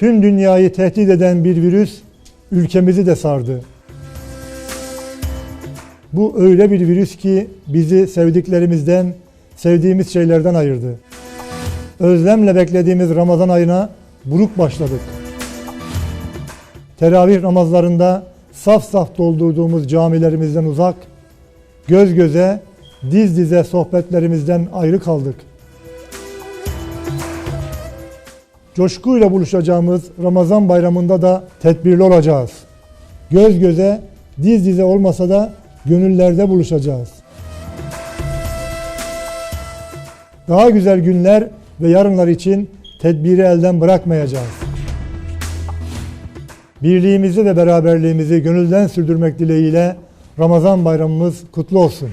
Tüm dünyayı tehdit eden bir virüs ülkemizi de sardı. Bu öyle bir virüs ki bizi sevdiklerimizden, sevdiğimiz şeylerden ayırdı. Özlemle beklediğimiz Ramazan ayına buruk başladık. Teravih namazlarında saf saf doldurduğumuz camilerimizden uzak, göz göze, diz dize sohbetlerimizden ayrı kaldık. Coşkuyla buluşacağımız Ramazan bayramında da tedbirli olacağız. Göz göze, diz dize olmasa da gönüllerde buluşacağız. Daha güzel günler ve yarınlar için tedbiri elden bırakmayacağız. Birliğimizi ve beraberliğimizi gönülden sürdürmek dileğiyle Ramazan bayramımız kutlu olsun.